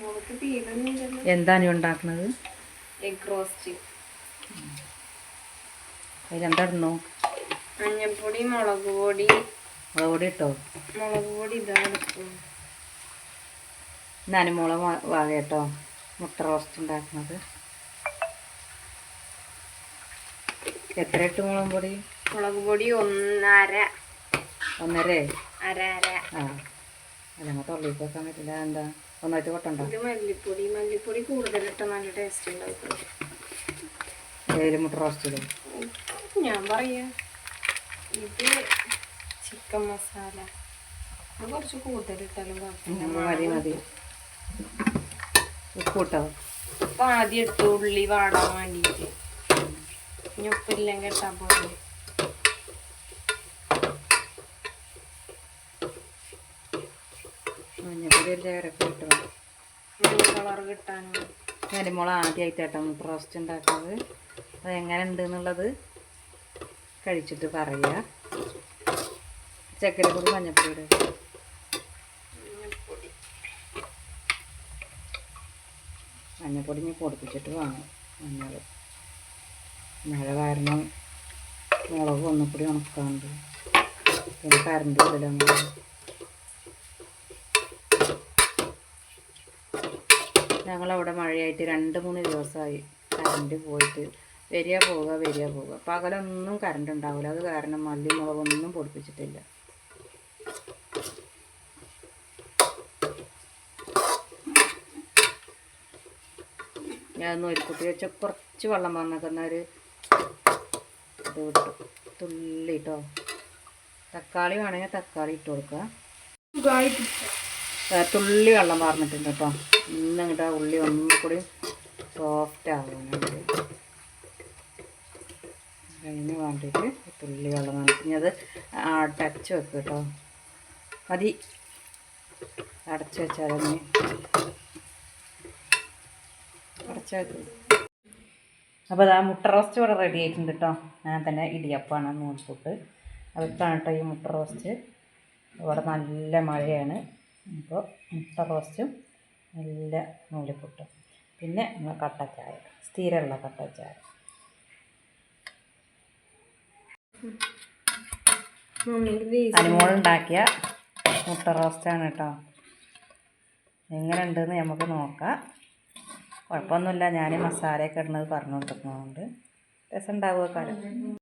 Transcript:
മുളക് തീരുന്നില്ലല്ലോ എന്താ നീ ഉണ്ടാക്കുന്നത് എഗ് റോസ്റ്റ് അതിലെന്താ ഇടുന്നു മഞ്ഞൾപ്പൊടി മുളക് പൊടി. മുളക് പൊടി ഇട്ടോ? മുളക് പൊടി ഇതാണ്. നനുമോളെ കേട്ടോ മുട്ട റോസ്റ്റ് ഉണ്ടാക്കുന്നത് എത്ര ഇട്ട് മുളക് പൊടി? മുളക് പൊടി ഒന്നര. ഒന്നര? അര അര. ആ. അല്ലെങ്കിൽ തൊള്ളിക്ക് വെക്കാൻ പറ്റില്ല. എന്താ? ഒന്നായിട്ട് കൊട്ടുണ്ടോ മല്ലിപ്പൊടി മല്ലിപ്പൊടി കൂടുതലിട്ട നല്ല ടേസ്റ്റ് ഉണ്ടാവും. ഏലുമുട്ട റോസ്റ്റ് ഞാൻ പറയാ ഇത് ചിക്കൻ മസാല അത് കുറച്ച് കൂടുതലിട്ടാലും മതി മതി. ഉപ്പ് കിട്ടോ ഉപ്പ് ആദ്യം എടുത്തു ഉള്ളി വാടാൻ വേണ്ടിയിട്ട്. ഇനി ഉപ്പില്ലെങ്കിൽ ഇട്ടാൽ പോലെ മഞ്ഞപ്പൊടി ഒരു കിട്ടണം കളർ കിട്ടാനും. നരിമുള ആദ്യമായിട്ടാട്ടോ റോസ്റ്റ് ഉണ്ടാക്കുന്നത്. അത് എങ്ങനെ ഉണ്ട് എന്നുള്ളത് കഴിച്ചിട്ട് പറയുക കൂടി മഞ്ഞപ്പൊടി ഇടുക. മഞ്ഞപ്പൊടി. ഇനി പൊടിപ്പിച്ചിട്ട് വാങ്ങും മഞ്ഞൾ. മഴ കാരണം മുളക് ഒന്നുകൂടി ഉണക്കാണ്ട് പിന്നെ കറണ്ട് ഇതിലൊന്നും ഞങ്ങളവിടെ മഴയായിട്ട് രണ്ട് മൂന്ന് ദിവസമായി കറണ്ട് പോയിട്ട് വരിക പോവുക വരിക പോവുക. പകലൊന്നും കറണ്ട് ഉണ്ടാവില്ല. അത് കാരണം മല്ലി മുളകൊന്നും പൊടിപ്പിച്ചിട്ടില്ല. ഞാൻ ഒരു കുട്ടി വെച്ച കുറച്ച് വെള്ളം വന്നേക്കുന്ന ഒരു ഇത് വിട്ടു തുള്ളി കേട്ടോ തക്കാളി വേണമെങ്കിൽ തക്കാളി ഇട്ട് കൊടുക്കുക തുള്ളി വെള്ളം പറഞ്ഞിട്ടുണ്ട് കേട്ടോ. ഇന്നിങ്ങോട്ട് ആ ഉള്ളി ഒന്നും കൂടി സോഫ്റ്റ് ആവാനായിട്ട് അതിന് വേണ്ടിയിട്ട് തുള്ളി വെള്ളം ഇനി അത് അടച്ച് വെക്കും കേട്ടോ. മതി. അടച്ച് അതിന് അടച്ച് വെക്കും. അപ്പോൾ അതാ മുട്ട റോസ്റ്റ് ഇവിടെ റെഡി ആയിട്ടുണ്ട് കേട്ടോ. ഞാൻ തന്നെ ഇടിയപ്പമാണ് നൂൽപുട്ട് അതൊക്കെയാണ് കേട്ടോ ഈ മുട്ട റോസ്റ്റ്. ഇവിടെ നല്ല മഴയാണ്. അപ്പോൾ മുട്ട റോസ്റ്റും നല്ല നൂലിപ്പുട്ടും. പിന്നെ നമ്മൾ കട്ടച്ചായ സ്ഥിരമുള്ള കട്ടച്ചായ. അനുമോളുണ്ടാക്കിയ മുട്ട റോസ്റ്റാണ് കേട്ടോ. എങ്ങനെ ഉണ്ടെന്ന് നമുക്ക് നോക്കാം. കുഴപ്പമൊന്നുമില്ല ഞാൻ മസാലയൊക്കെ ഇടുന്നത് പറഞ്ഞു കൊടുക്കുന്നതുകൊണ്ട് രസം ഉണ്ടാവുക കാലം